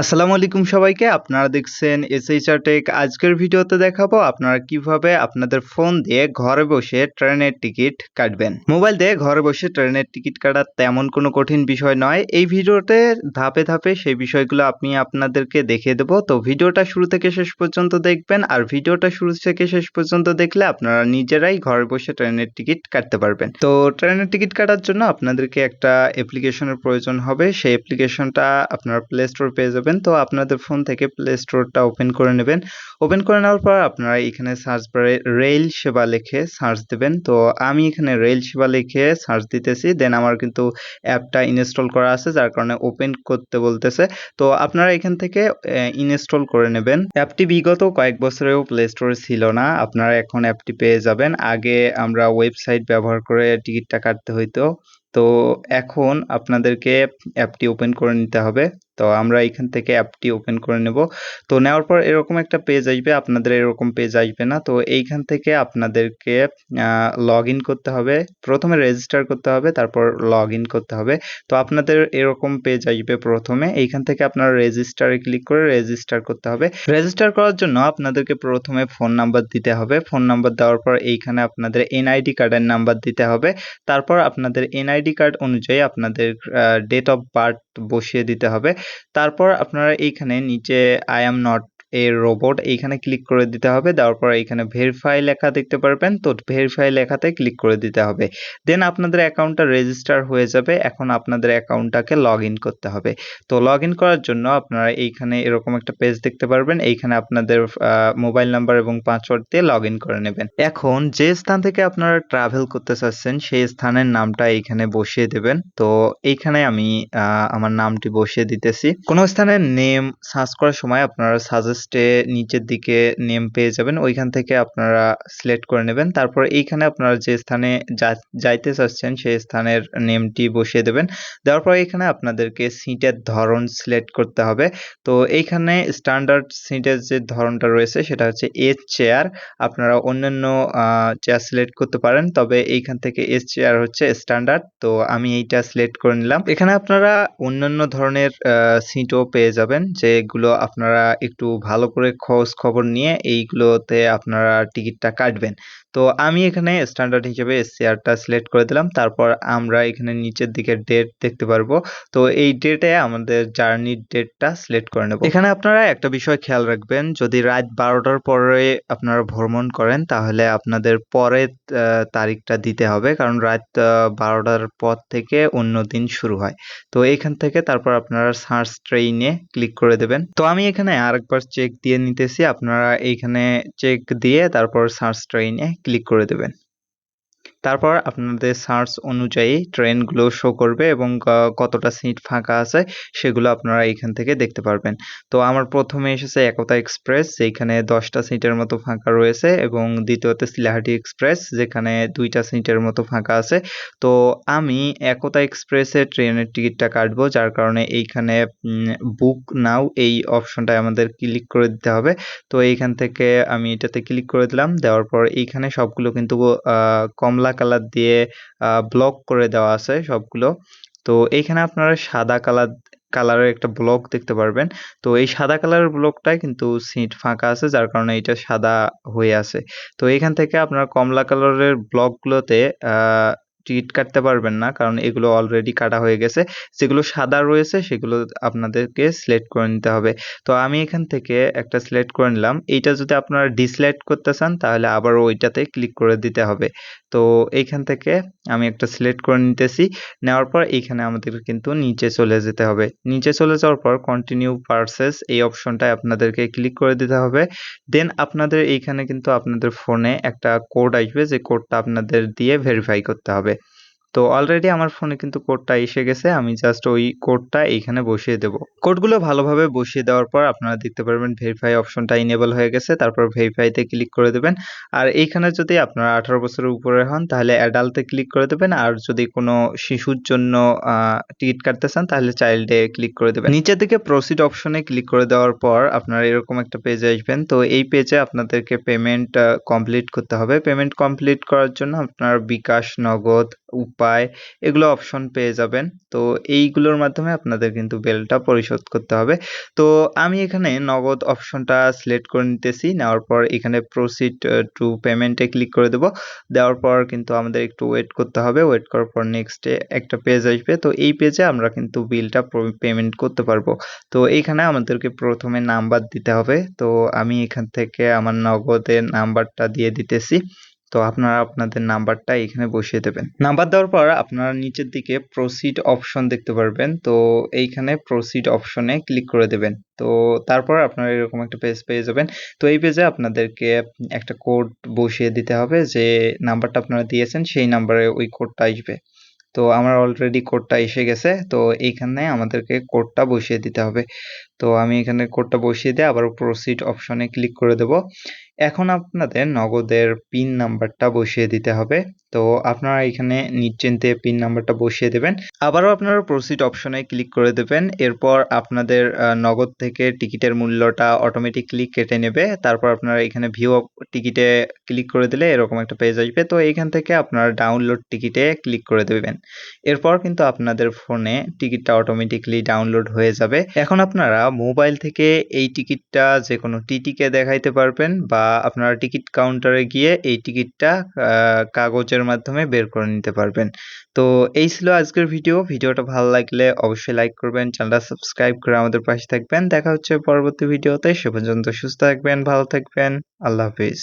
আসসালামু আলাইকুম সবাইকে। আপনারা দেখছেন এসএইচআর টেক আজকের ভিডিওতে দেখাবো আপনারা কীভাবে আপনাদের ফোন দিয়ে ঘরে বসে ট্রেনের টিকিট কাটবেন। মোবাইল দিয়ে ঘরে বসে ট্রেনের টিকিট কাটা তেমন কোনো কঠিন বিষয় নয়। এই ভিডিওতে ধাপে ধাপে সেই বিষয়গুলো আমি আপনাদেরকে দেখিয়ে দেবো। তো ভিডিওটা শুরু থেকে শেষ পর্যন্ত দেখবেন আর ভিডিওটা শুরু থেকে শেষ পর্যন্ত দেখলে আপনারা নিজেরাই ঘরে বসে ট্রেনের টিকিট কাটতে পারবেন। তো ট্রেনের টিকিট কাটার জন্য আপনাদেরকে একটা অ্যাপ্লিকেশনের প্রয়োজন হবে। সেই অ্যাপ্লিকেশনটা আপনারা প্লে স্টোর পেয়ে যাবেন তো আপনাদের ফোন থেকে প্লে স্টোরটা ওপেন করে নেবেন। ওপেন করে নেওয়ার পর আপনারা এখানে সার্চ বারে রেল সেবা লিখে সার্চ দেবেন। তো আমি এখানে রেল সেবা লিখে সার্চ দিতেছি। দেন আমার কিন্তু অ্যাপটা ইনস্টল করা আছে, যার কারণে ওপেন করতে বলতেছে। তো আপনারা এখান থেকে ইনস্টল করে নেবেন। অ্যাপটি বিগত কয়েক বছরেও প্লে স্টোরে ছিল না। আপনারা এখন অ্যাপটি পেয়ে যাবেন। আগে আমরা ওয়েবসাইট ব্যবহার করে টিকিটটা কাটতে হইতো। তো এখন আপনাদেরকে অ্যাপটি ওপেন করে নিতে হবে। তো আমরা এখান থেকে অ্যাপটি ওপেন করে নেব। তো নেওয়ার পর এরকম একটা পেজ আসবে, আপনাদের এরকম পেজ আসবে না। তো এইখান থেকে আপনাদেরকে লগ করতে হবে। প্রথমে রেজিস্টার করতে হবে, তারপর লগ করতে হবে। তো আপনাদের এরকম পেজ আসবে প্রথমে। এইখান থেকে আপনারা রেজিস্টারে ক্লিক করে রেজিস্টার করতে হবে। রেজিস্টার করার জন্য আপনাদেরকে প্রথমে ফোন নাম্বার দিতে হবে। ফোন নাম্বার দেওয়ার পর এইখানে আপনাদের এনআইডি কার্ডের নাম্বার দিতে হবে। তারপর আপনাদের এনআইডি কার্ড অনুযায়ী আপনাদের ডেট অফ বার্থ বসিয়ে দিতে হবে। তারপর আপনারা এইখানে নিচে I am not a robot এইখানে ক্লিক করে দিতে হবে, দেওয়ার পর এইখানে ভেরিফাই লেখা দেখতে পারবেন, তো ভেরিফাই লেখাতে ক্লিক করে দিতে হবে। দেন আপনাদের অ্যাকাউন্টটা রেজিস্টার হয়ে যাবে, এখন আপনাদের অ্যাকাউন্টটাকে লগ ইন করতে হবে। তো লগ ইন করার জন্য আপনারা এইখানে এরকম একটা পেজ দেখতে পারবেন, এইখানে আপনাদের মোবাইল নাম্বার এবং পাসওয়ার্ড দিয়ে লগ ইন করে নেবেন। এখন যে স্থান থেকে আপনারা ট্রাভেল করতে চাচ্ছেন, সেই স্থানের নামটা এইখানে বসিয়ে দেবেন। তো এইখানে আমি আমার নামটি বসিয়ে দিতেছি। কোনো স্থানের নেম সার্চ করার সময় আপনারা সাজেস্ট লাস্টে নিচের দিকে নেম পেয়ে যাবেন, ওইখান থেকে আপনারা সিলেক্ট করে নেবেন। তারপর এইখানে আপনারা যে স্থানে যাইতে চাচ্ছেন সেই স্থানের নেমটি বসিয়ে দেবেন। দেওয়ার পর এখানে আপনাদেরকে সিটের ধরন সিলেক্ট করতে হবে। তো এইখানে স্ট্যান্ডার্ড সিটের যে ধরনটা রয়েছে সেটা হচ্ছে এস চেয়ার আপনারা অন্যান্য চেয়ার সিলেক্ট করতে পারেন, তবে এইখান থেকে এস চেয়ার হচ্ছে স্ট্যান্ডার্ড তো আমি এইটা সিলেক্ট করে নিলাম। এখানে আপনারা অন্যান্য ধরনের সিটও পেয়ে যাবেন, যেগুলো আপনারা একটু ভালো করে খোঁজ খবর নিয়ে এইগুলোতে আপনারা টিকিটটা কাটবেন। তো আমি এখানে স্ট্যান্ডার্ড হিসেবে শেয়ারটা সিলেক্ট করে দিলাম। তারপর আমরা এখানে নিচের দিকে ডেট দেখতে পারব। তো এই ডেটে আমাদের জার্নির ডেটটা সিলেক্ট করে নেব। এখানে আপনারা একটা বিষয় খেয়াল রাখবেন, যদি রাত বারোটার পরে আপনারা ভ্রমণ করেন, তাহলে আপনাদের পরের তারিখটা দিতে হবে। কারণ রাত বারোটার পর থেকে অন্য দিন শুরু হয়। তো এইখান থেকে তারপর আপনারা সার্চ ট্রেইনে ক্লিক করে দেবেন। তো আমি এখানে আরেকবার চেক দিয়ে নিতেছি। আপনারা এইখানে চেক দিয়ে তারপর সার্চ ট্রেইনে ক্লিক করে দেবেন। তারপর আপনাদের সার্চ অনুযায়ী ট্রেনগুলো শো করবে এবং কতটা সিট ফাঁকা আছে সেগুলো আপনারা এইখান থেকে দেখতে পারবেন। তো আমার প্রথমে এসেছে একতা এক্সপ্রেস, যেখানে দশটা সিটের মতো ফাঁকা রয়েছে এবং দ্বিতীয়তে সিলাহাটি এক্সপ্রেস, যেখানে দুইটা সিটের মতো ফাঁকা আছে। তো আমি একতা এক্সপ্রেসে ট্রেনের টিকিটটা কাটবো, যার কারণে এইখানে বুক নাও এই অপশনটায় আমাদের ক্লিক করে দিতে হবে। তো এইখান থেকে আমি এটাতে ক্লিক করে দিলাম, দেওয়ার পর এইখানে সবগুলো কিন্তু কমলা কালার দিয়ে ব্লক করে দেওয়া আছে সবগুলো। তো এইখানে আপনারা সাদা কালার, কালারের একটা ব্লক দেখতে পারবেন। তো এই সাদা কালারের ব্লকটায় কিন্তু সিট ফাঁকা আছে, যার কারণে এটা সাদা হয়ে আছে। তো এখান থেকে আপনার কমলা কালারের ব্লকগুলোতে টিকিট কাটতে পারবেন না, কারণ এগুলো অলরেডি কাটা হয়ে গেছে। যেগুলো সাদা রয়েছে, সেগুলো আপনাদেরকে সিলেক্ট করে নিতে হবে। তো আমি এখান থেকে একটা সিলেক্ট করে নিলাম। এইটা যদি আপনারা ডিসিলেক্ট করতে চান, তাহলে আবার ওইটাতে ক্লিক করে দিতে হবে। তো এইখান থেকে আমি একটা সিলেক্ট করে নিতেছি। নেওয়ার পর এইখানে আমাদের কিন্তু নিচে চলে যেতে হবে। নিচে চলে যাওয়ার পর কন্টিনিউ পার্সেস এই অপশনটায় আপনাদেরকে ক্লিক করে দিতে হবে। দেন আপনাদের এইখানে কিন্তু আপনাদের ফোনে একটা কোড আসবে। যে কোডটা আপনাদের দিয়ে ভেরিফাই করতে হবে। তো অলরেডি আমার ফোনে কিন্তু কোডটা এসে গেছে, আমি জাস্ট ওই কোডটা এইখানে বসিয়ে দেব। কোডগুলো ভালোভাবে বসিয়ে দেওয়ার পর আপনারা দেখতে পারবেন ভেরিফাই অপশনটা ইনেবল হয়ে গেছে, তারপর ভেরিফাইতে ক্লিক করে দেবেন। আর এইখানে যদি আপনারা আঠারো বছরের উপরে হন, তাহলে অ্যাডাল্টে ক্লিক করে দেবেন, আর যদি কোনো শিশুর জন্য টিকিট কাটতে চান, তাহলে চাইল্ডে ক্লিক করে দেবেন। নিচের দিকে প্রসিড অপশনে ক্লিক করে দেওয়ার পর আপনারা এরকম একটা পেজে আসবেন। তো এই পেজে আপনাদেরকে পেমেন্ট কমপ্লিট করতে হবে। পেমেন্ট কমপ্লিট করার জন্য আপনার বিকাশ, নগদ উপায় এগুলো অপশন পেয়ে যাবেন। তো এইগুলোর মাধ্যমে আপনাদের কিন্তু বিলটা পরিশোধ করতে হবে। তো আমি এখানে নগদ অপশনটা সিলেক্ট করে নিতেছি। নেওয়ার পর এখানে প্রসিড টু পেমেন্টে ক্লিক করে দেব। দেওয়ার পর কিন্তু আমাদের একটু ওয়েট করতে হবে। ওয়েট করার পর নেক্সটে একটা পেজ আসবে। তো এই পেজে আমরা কিন্তু বিলটা পেমেন্ট করতে পারব। তো এইখানে আমাদেরকে প্রথমে নাম্বার দিতে হবে। তো আমি এখান থেকে আমার নগদের নাম্বারটা দিয়ে দিতেছি। তো আপনারা আপনাদের নাম্বারটা এখানে বসিয়ে দেবেন। নাম্বার দেওয়ার পর আপনারা নিচের দিকে প্রসিড অপশন দেখতে পারবেন। তো এইখানে প্রসিড অপশনে ক্লিক করে দেবেন। তো তারপর আপনারা এরকম একটা পেজ পেয়ে যাবেন। তো এই পেজে আপনাদেরকে একটা কোড বসিয়ে দিতে হবে যে নাম্বারটা আপনারা দিয়েছেন, সেই নাম্বারে ওই কোডটা আসবে। তো আমার অলরেডি কোডটা এসে গেছে। তো এইখানে আমাদেরকে কোডটা বসিয়ে দিতে হবে। তো আমি এখানে কোডটা বসিয়ে দিয়ে আবার প্রসিড অপশনে ক্লিক করে দেব। এখন আপনাদের নগদের পিন নাম্বারটা বসিয়ে দিতে হবে। তো আপনারা এখানে নিশ্চিন্তে পিন নাম্বারটা বসিয়ে দেবেন। আবারও আপনারা প্রসিড অপশনে ক্লিক করে দেবেন। এরপর আপনাদের নগদ থেকে টিকিটের মূল্যটা অটোমেটিকলি কেটে নেবে। তারপর আপনারা এখানে ভিউ টিকিটে ক্লিক করে দিলে এরকম একটা পেজ আসবে। তো এইখান থেকে আপনারা ডাউনলোড টিকিটে ক্লিক করে দেবেন। এরপর কিন্তু আপনাদের ফোনে টিকিটটা অটোমেটিকলি ডাউনলোড হয়ে যাবে। এখন আপনারা মোবাইল থেকে এই টিকিটটা যে কোনো টিটিকে দেখাইতে পারবেন বা আপনারা টিকিট কাউন্টারে গিয়ে এই টিকিটটা কাগজের মাধ্যমে বের করে নিতে পারবেন। তো এই ছিল আজকের ভিডিও। ভিডিওটা ভালো লাগলে অবশ্যই লাইক করবেন, চ্যানেলটা সাবস্ক্রাইব করে আমাদের পাশে থাকবেন। দেখা হচ্ছে পরবর্তী ভিডিওতে। সে পর্যন্ত সুস্থ থাকবেন, ভালো থাকবেন। আল্লাহ হাফিজ।